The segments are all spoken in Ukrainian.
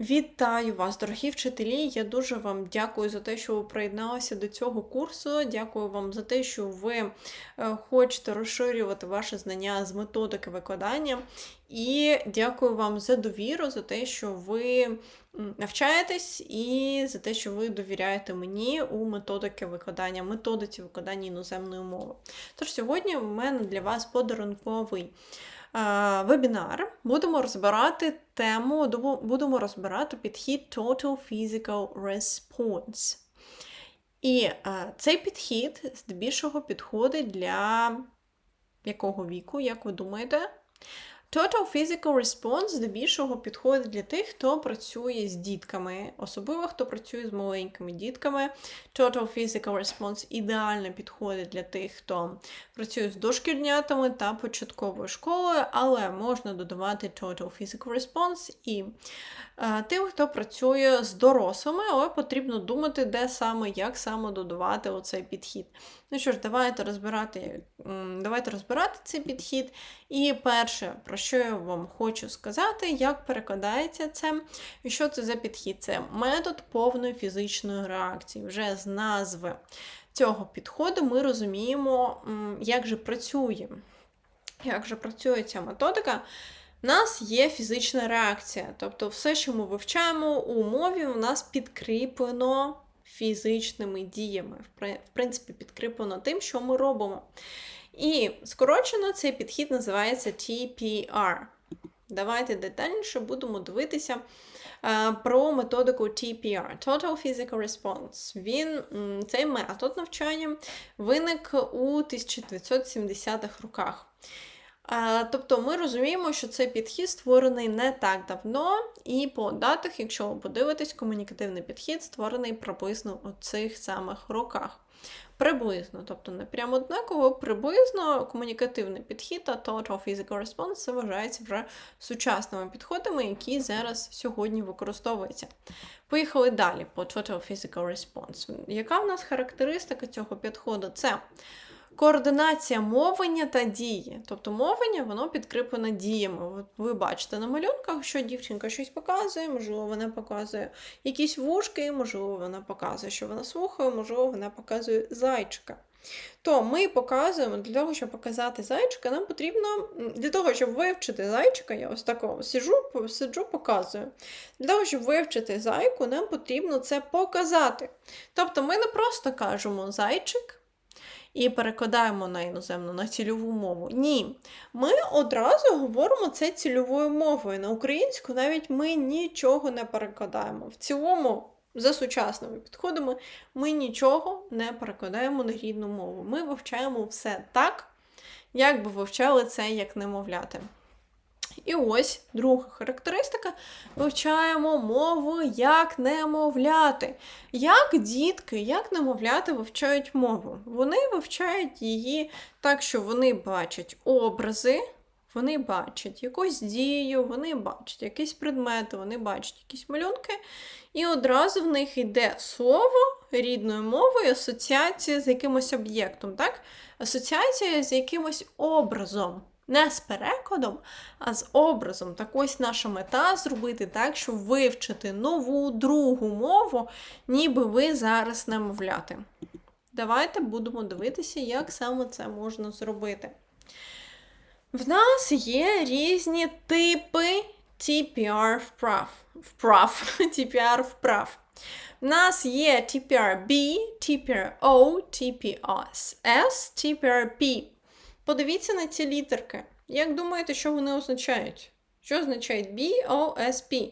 Вітаю вас, дорогі вчителі! Я дуже вам дякую за те, що ви приєдналися до цього курсу. Дякую вам за те, що ви е, хочете розширювати ваше знання з методики викладання. І дякую вам за довіру, за те, що ви навчаєтесь, і за те, що ви довіряєте мені у методики викладання, методиці викладання іноземної мови. Тож сьогодні в мене для вас подарунковий вебінар. Будемо розбирати тему, будемо розбирати підхід Total Physical Response. І цей підхід здебільшого підходить для якого віку, як ви думаєте? Total Physical Response здебільшого підходить для тих, хто працює з дітками, особливо хто працює з маленькими дітками. Total Physical Response ідеально підходить для тих, хто працює з дошкільнятами та початковою школою, але можна додавати Total Physical Response і е, тим, хто працює з дорослими, але потрібно думати, де саме, як саме додавати оцей підхід. Ну що ж, давайте розбирати, давайте розбирати цей підхід. І перше, про що я вам хочу сказати, як перекладається це, і що це за підхід? Це метод повної фізичної реакції. Вже з назви цього підходу ми розуміємо, як же працює. Як же працює ця методика? У нас є фізична реакція, тобто все, що ми вивчаємо у мові, у нас підкріплено фізичними діями, в принципі, підкріплено тим, що ми робимо. І скорочено цей підхід називається TPR. Давайте детальніше будемо дивитися е, про методику TPR Total Physical Response. Він, цей метод навчання виник у 1970-х роках. Е, Тобто ми розуміємо, що цей підхід створений не так давно, і по датах, якщо ви подивитесь, комунікативний підхід створений приблизно у цих самих роках. Приблизно, тобто не прямо однаково, приблизно комунікативний підхід та Total Physical Response це вважається вже сучасними підходами, які зараз сьогодні використовуються. Поїхали далі по Total Physical Response. Яка в нас характеристика цього підходу? Це координація мовлення та дії. Тобто мовлення воно підкріплене діями. От ви бачите на малюнках, що дівчинка щось показує, можливо, вона показує якісь вушки, можливо, вона показує, що вона слухає, можливо, вона показує зайчика. То ми показуємо для того, щоб показати зайчика, нам потрібно для того, щоб вивчити зайчика, я ось такого сиджу, по- сиджу, показую. Для того, щоб вивчити зайку, нам потрібно це показати. Тобто ми не просто кажемо зайчик і перекладаємо на іноземну, на цільову мову. Ні. Ми одразу говоримо це цільовою мовою. На українську навіть ми нічого не перекладаємо. В цілому, за сучасними підходами, ми нічого не перекладаємо на рідну мову. Ми вивчаємо все так, як би вивчали це як немовляти. І ось друга характеристика: вивчаємо мову як немовляти. Як дітки, як немовляти вивчають мову? Вони вивчають її так, що вони бачать образи, вони бачать якусь дію, вони бачать якісь предмети, вони бачать якісь малюнки, і одразу в них йде слово рідною мовою, асоціація з якимось об'єктом, так? Асоціація з якимось образом. Не з перекладом, а з образом. Так ось наша мета зробити так, щоб вивчити нову другу мову, ніби ви зараз немовляти. Давайте будемо дивитися, як саме це можна зробити. В нас є різні типи TPR вправ. Вправ. TPR вправ. В нас є TPRB, TPRO, TPS, TPRP. Подивіться на ці літерки. Як думаєте, що вони означають? Що означають B, O,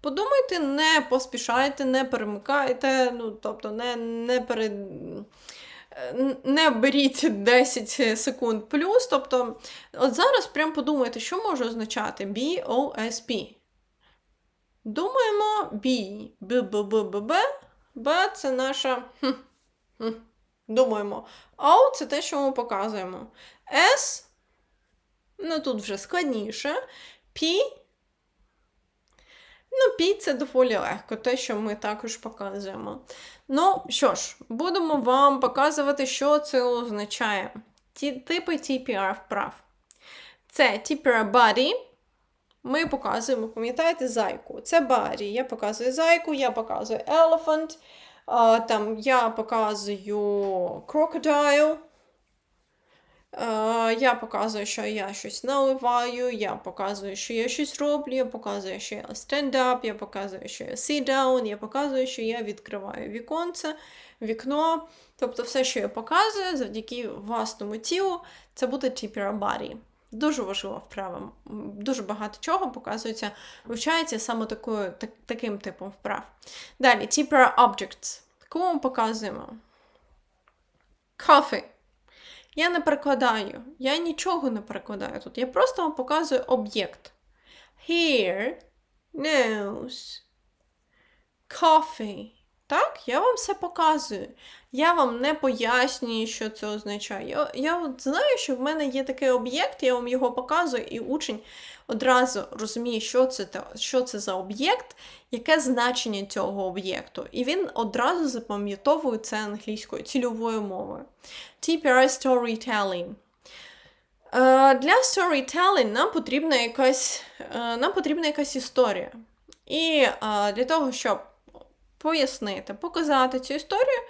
Подумайте, не поспішайте, не перемикайте, ну, тобто не, не перед. Не беріть 10 секунд плюс. Тобто, от зараз прям подумайте, що може означати B, O, Думаємо B, Б, Б, Б, Б, Б. Б це наша. Думаємо. O це те, що ми показуємо. S, ну тут вже складніше. P. Ну, P це доволі легко, те, що ми також показуємо. Ну, що ж, будемо вам показувати, що це означає. Ті типи TPR вправ. Це TPR body, ми показуємо, пам'ятаєте, зайку. Це Барі. Я показую зайку, я показую elephant, там я показую. А, я показую, що я щось наливаю, я показую, що я щось роблю, я показую, що я up, я показую, що я sit down, я показую, що я відкриваю віконце, вікно. Тобто все, що я показую, завдяки власному тілу, це буде TPR body. Дуже важлива вправа. Дуже багато чого показується, вивчається саме такою, так, таким типом вправ. Далі, TPR objects. Кому показуємо? Coffee. Я не перекладаю. Я нічого не перекладаю тут. Я просто вам показую об'єкт. Here, nose, coffee. Так, я вам все показую. Я вам не пояснюю, що це означає. Я, я от знаю, що в мене є такий об'єкт, я вам його показую, і учень одразу розуміє, що це що це за об'єкт, яке значення цього об'єкту. І він одразу запам'ятовує це англійською, цільовою мовою. TPR storytelling. Е, для storytelling нам потрібна якась е, нам потрібна якась історія. І е, для того, щоб пояснити, показати цю історію,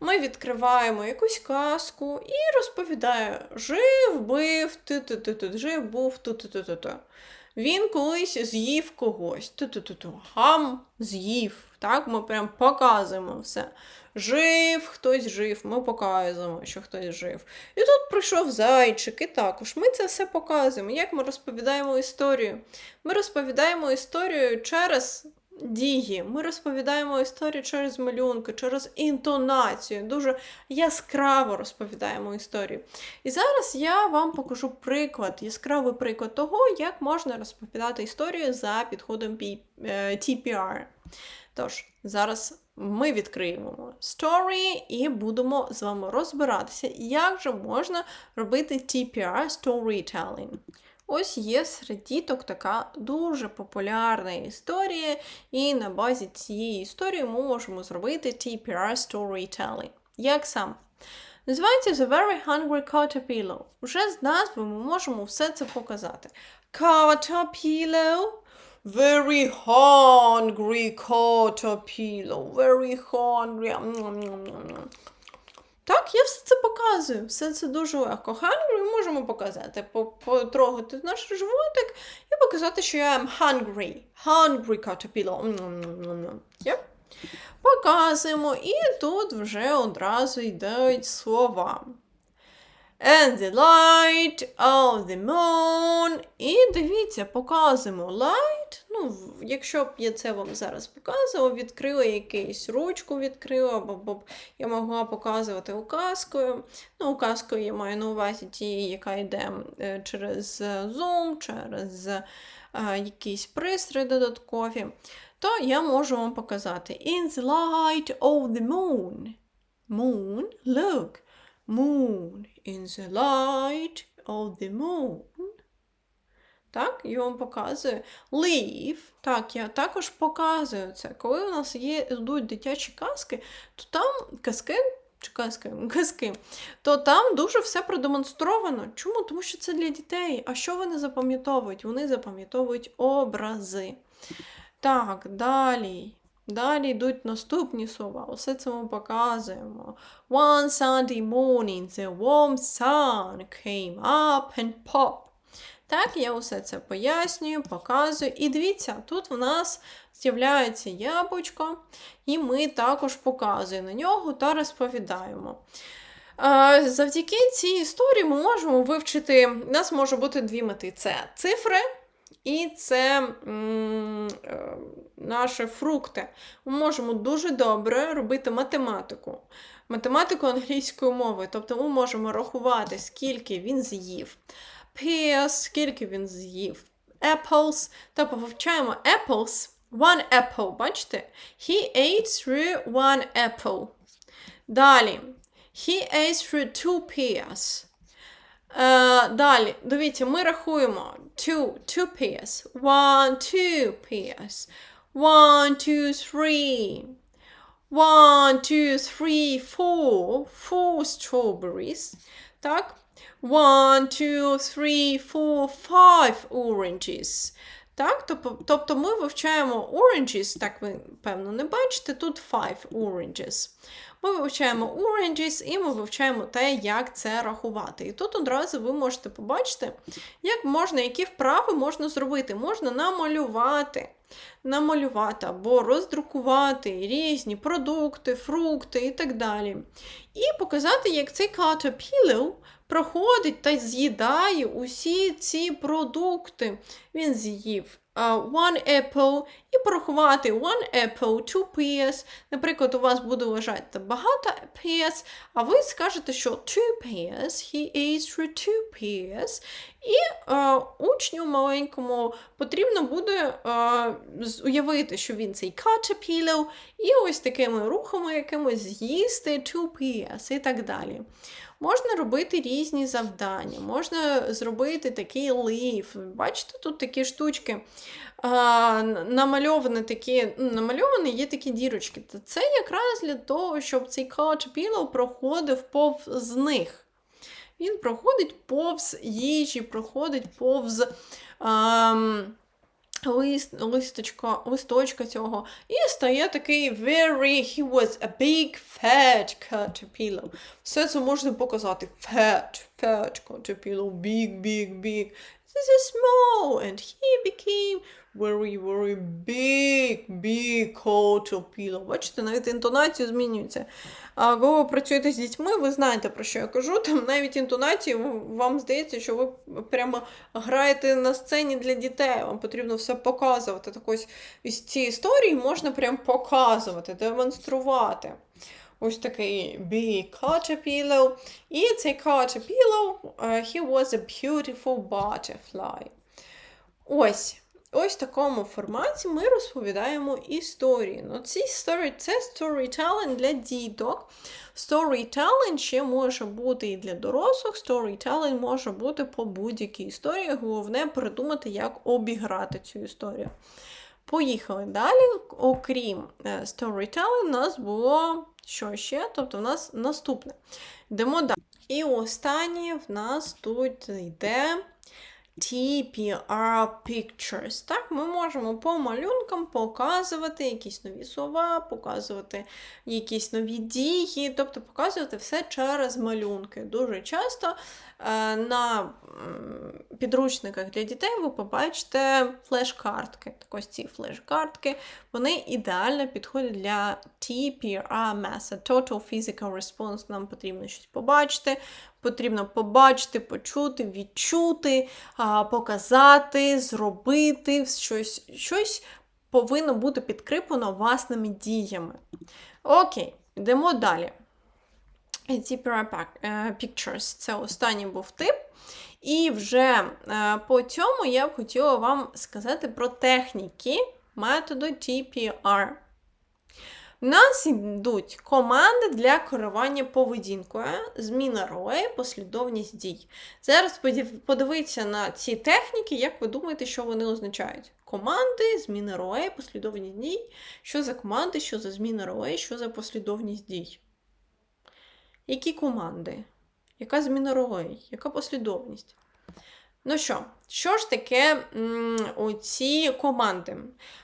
ми відкриваємо якусь казку і розповідає: жив, бив, ти-ти-ти-ти, жив, був, ту-ту-ту-ту. Він колись з'їв когось. Ту-ту-ту-ту. Гам з'їв. Так, Ми прям показуємо все. Жив, хтось жив, ми показуємо, що хтось жив. І тут прийшов зайчик, і також ми це все показуємо. Як ми розповідаємо історію? Ми розповідаємо історію через дії. Ми розповідаємо історію через малюнки, через інтонацію. Дуже яскраво розповідаємо історію. І зараз я вам покажу приклад, яскравий приклад того, як можна розповідати історію за підходом TPR. Е, Тож, зараз ми відкриємо story і будемо з вами розбиратися, як же можна робити TPR storytelling. Ось є серед діток така дуже популярна історія, і на базі цієї історії ми можемо зробити TPR storytelling. Як сам? Називається The Very Hungry Caterpillar. Вже з назви ми можемо все це показати. Caterpillar. Very hungry caterpillar. Very hungry. Так, я все це показую. Все це дуже легко. Hungry можемо показати, потрогати наш животик і показати, що я am hungry. Hungry caterpillar. Yeah. Показуємо, і тут вже одразу йдуть слова. And the light of the moon. І дивіться, показуємо light. Ну, Якщо б я це вам зараз показувала, відкрила якийсь ручку, відкрила, або б я могла показувати указкою. Ну, указкою я маю на увазі ті, яка йде е, через Zoom, через а, е, якісь пристрої додаткові, то я можу вам показати In the light of the moon. Moon, look. Moon in the light of the moon. Так, я вам показую. Leave. Так, я також показую це. Коли у нас є йдуть дитячі казки, то там казки. Чи казки, казки, то там дуже все продемонстровано. Чому? Тому що це для дітей. А що вони запам'ятовують? Вони запам'ятовують образи. Так, далі. Далі йдуть наступні слова. Усе це ми показуємо. One Sunday morning the warm sun came up and popped. Так, я усе це пояснюю, показую. І дивіться, тут в нас з'являється яблучко, і ми також показуємо на нього та розповідаємо. Завдяки цій історії ми можемо вивчити, у нас може бути дві мети: це цифри. І це м, е, наші фрукти. Ми можемо дуже добре робити математику. Математику англійською мовою. Тобто ми можемо рахувати, скільки він з'їв. Pears, скільки він з'їв. Apples. Тобто вивчаємо apples. One apple. Бачите? He ate through one apple. Далі. He ate through two pears. Е, Далі, дивіться, ми рахуємо two, two pairs. One, two pairs. One, two, three. One, two, three, four. Four strawberries. Так. One, two, three, four, five oranges. Так, тобто, ми вивчаємо oranges, так ви, певно, не бачите, тут five oranges. Ми вивчаємо oranges і ми вивчаємо те, як це рахувати. І тут одразу ви можете побачити, як можна, які вправи можна зробити. Можна намалювати, намалювати або роздрукувати різні продукти, фрукти і так далі. І показати, як цей caterpillar проходить та з'їдає усі ці продукти. Він з'їв uh, one apple і порахувати one apple, two pears. Наприклад, у вас буде лежати багато pears, а ви скажете, що two pears, he ate two pears. І uh, учню маленькому потрібно буде uh, уявити, що він цей caterpillar, і ось такими рухами якимось з'їсти two pears і так далі. Можна робити різні завдання, можна зробити такий лиф. Бачите, тут такі штучки а, намальовані такі, намальовані є такі дірочки. Це якраз для того, щоб цей caterpillar проходив повз них. Він проходить повз їжі, проходить повз. А, лист, листочка, листочка цього. І стає такий very, he was a big fat caterpillar. Все це можна показати. Fat, fat caterpillar, big, big, big. Is small, and he became very, very big, big caterpillar. Бачите, навіть інтонацію змінюється. А коли ви працюєте з дітьми, ви знаєте, про що я кажу. Там навіть інтонації, вам здається, що ви прямо граєте на сцені для дітей. Вам потрібно все показувати. Так ось із ці історії можна прям показувати, демонструвати. Ось такий big caterpillar. І цей caterpillar, he was a beautiful butterfly. Ось. Ось в такому форматі ми розповідаємо історії. Ну, ці story, Це storytelling для діток. Storytelling ще може бути і для дорослих, storytelling може бути по будь-якій історії. Головне придумати, як обіграти цю історію. Поїхали далі. Окрім е, storytelling, у нас було що ще? Тобто, в нас наступне. Йдемо далі. І останнє в нас тут йде. TPR Pictures. Так, Ми можемо по малюнкам показувати якісь нові слова, показувати якісь нові дії, тобто показувати все через малюнки. Дуже часто е, на підручниках для дітей ви побачите флеш-картки. Так ось ці флеш-картки вони ідеально підходять для TPR method, Total Physical Response. Нам потрібно щось побачити, Потрібно побачити, почути, відчути, показати, зробити щось щось повинно бути підкріплено власними діями. Окей, йдемо далі. Е, Pictures це останній був тип. І вже е, по цьому я б хотіла вам сказати про техніки методу TPR. У нас йдуть команди для керування поведінкою, зміна ролей, послідовність дій. Зараз подивіться на ці техніки, як ви думаєте, що вони означають? Команди, зміна ролей, послідовність дій. Що за команди, що за зміна ролей, що за послідовність дій? Які команди? Яка зміна ролей? Яка послідовність? Ну що, що ж таке м, оці команди?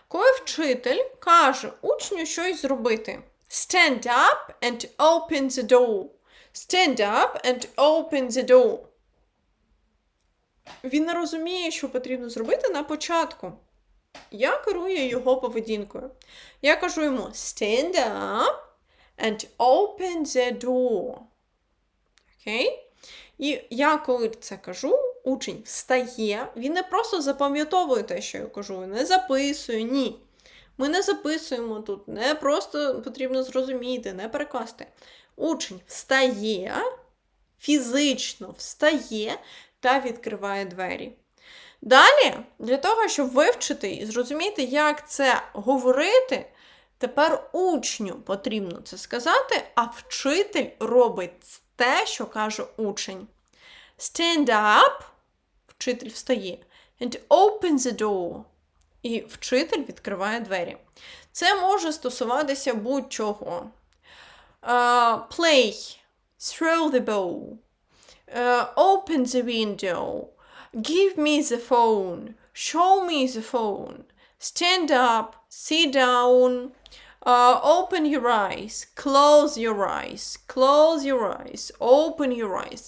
Коли вчитель каже учню щось зробити. Stand up and open the door. Stand up and open the door. Він не розуміє, що потрібно зробити на початку. Я керую його поведінкою. Я кажу йому stand up and open the door. Окей? Okay? І я, коли це кажу, учень встає, він не просто запам'ятовує те, що я кажу, не записує, ні. Ми не записуємо тут, не просто потрібно зрозуміти, не перекласти. Учень встає, фізично встає та відкриває двері. Далі, для того, щоб вивчити і зрозуміти, як це говорити, тепер учню потрібно це сказати, а вчитель робить те, що каже учень. Stand up, вчитель встає. And open the door. І вчитель відкриває двері. Це може стосуватися будь-чого. Uh, play, throw the ball, uh, open the window, give me the phone, Show me the phone. Stand up, sit down. Uh, open your eyes, close your eyes, close your eyes, open your eyes.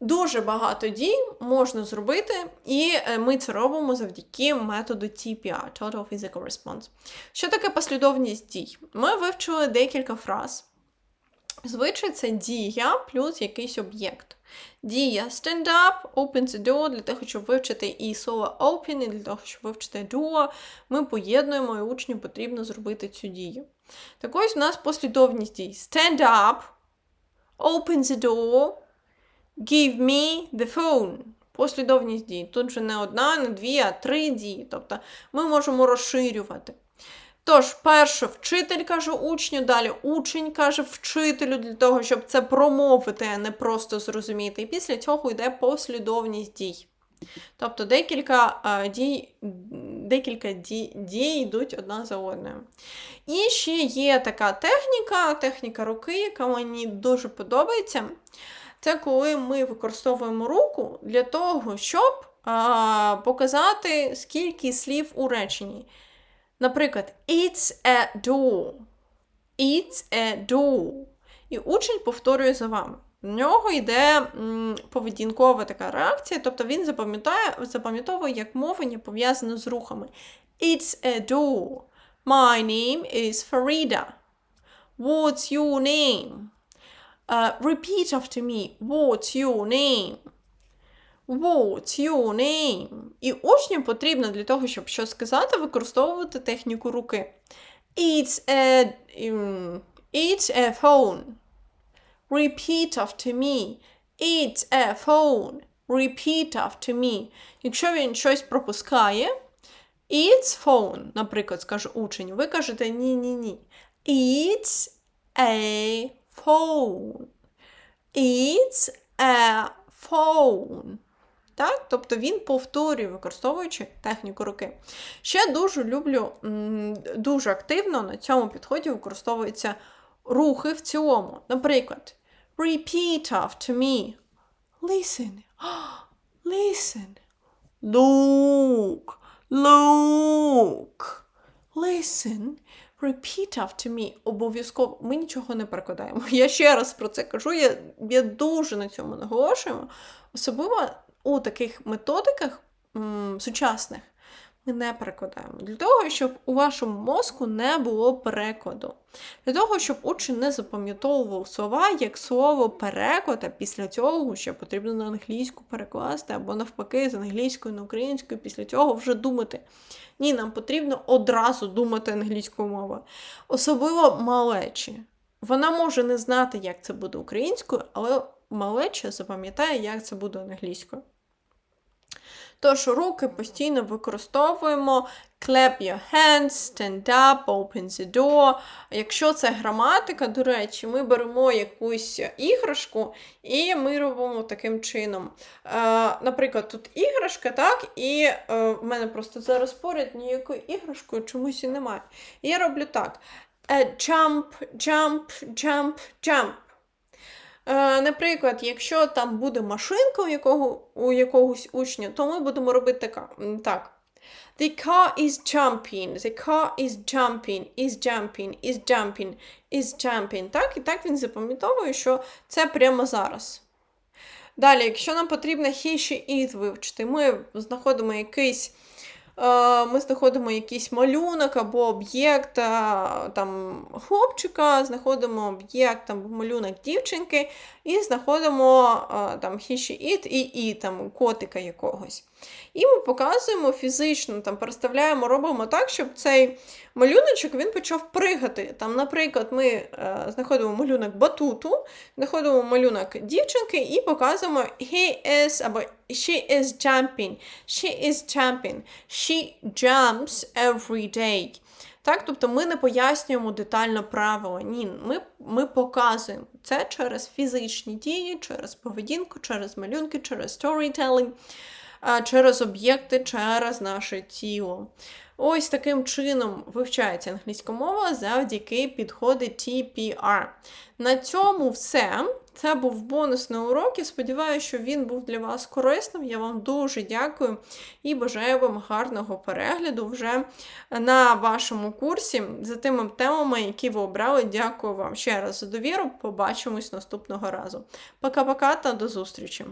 Дуже багато дій можна зробити, і е, ми це робимо завдяки методу TPR, Total Physical Response. Що таке послідовність дій? Ми вивчили декілька фраз. Звичай це дія плюс якийсь об'єкт. Дія stand up, open the door, для того, щоб вивчити і слово open, і для того, щоб вивчити door, ми поєднуємо, і учню потрібно зробити цю дію. Так ось у нас послідовність дій. Stand up, open the door, give me the phone. Послідовність дій. Тут вже не одна, не дві, а три дії. Тобто ми можемо розширювати. Тож, перше, вчитель каже учню, далі учень каже вчителю для того, щоб це промовити, а не просто зрозуміти. І після цього йде послідовність дій. Тобто декілька а, дій, декілька дій, дій йдуть одна за одною. І ще є така техніка, техніка руки, яка мені дуже подобається. Це коли ми використовуємо руку для того, щоб а, показати, скільки слів у реченні. Наприклад, it's a door. It's a door. І учень повторює за вами. В нього йде поведінкова така реакція, тобто він запам'ятає, запам'ятовує, як мовлення пов'язане з рухами. It's a door. My name is Farida. What's your name? Uh, repeat after me. What's your name? What's your name? І учням потрібно для того, щоб щось сказати, використовувати техніку руки. It's a, um, it's a phone. Repeat after me. It's a phone. Repeat after me. Якщо він щось пропускає, it's phone, наприклад, скаже учень, ви кажете ні-ні-ні. It's a phone. It's a phone. Так? Тобто він повторює, використовуючи техніку руки. Ще дуже люблю, дуже активно на цьому підході використовуються рухи в цілому. Наприклад, repeat after me. Listen. Listen. Look. Look. Listen. Repeat after me. Обов'язково. Ми нічого не перекладаємо. Я ще раз про це кажу. Я, я дуже на цьому наголошую. Особливо у таких методиках м, сучасних ми не перекладаємо. Для того, щоб у вашому мозку не було перекладу. Для того, щоб учень не запам'ятовував слова як слово переклад, а після цього ще потрібно на англійську перекласти, або навпаки, з англійської на українську, після цього вже думати. Ні, нам потрібно одразу думати англійською мовою. Особливо малечі. Вона може не знати, як це буде українською, але малеча запам'ятає, як це буде англійською. Тож руки постійно використовуємо clap your hands, stand up, open the door. Якщо це граматика, до речі, ми беремо якусь іграшку і ми робимо таким чином. Е, Наприклад, тут іграшка, так, і е, в мене просто зараз поряд ніякої іграшкою чомусь і немає. Я роблю так: jump, jump, jump, jump. Е, наприклад, якщо там буде машинка у якого, у якогось учня, то ми будемо робити так. The car is jumping, the car is jumping, is jumping, is jumping, is jumping. Так, і так він запам'ятовує, що це прямо зараз. Далі, якщо нам потрібно he, she, it вивчити, ми знаходимо якийсь ми знаходимо якийсь малюнок або об'єкт там, хлопчика, знаходимо об'єкт або малюнок дівчинки, і знаходимо там he, she, it і і там котика якогось. І ми показуємо фізично, там переставляємо, робимо так, щоб цей малюночок він почав пригати. Там, Наприклад, ми е, знаходимо малюнок батуту, знаходимо малюнок дівчинки і показуємо he is або she is jumping. She is jumping. She jumps every day. Так, Тобто ми не пояснюємо детально правила. Ні, ми ми показуємо це через фізичні дії, через поведінку, через малюнки, через storytelling через об'єкти, через наше тіло. Ось таким чином вивчається англійська мова завдяки підходи TPR. На цьому все. Це був бонусний урок. Я сподіваюся, що він був для вас корисним. Я вам дуже дякую і бажаю вам гарного перегляду вже на вашому курсі за тими темами, які ви обрали. Дякую вам ще раз за довіру. Побачимось наступного разу. Пока-пока та до зустрічі!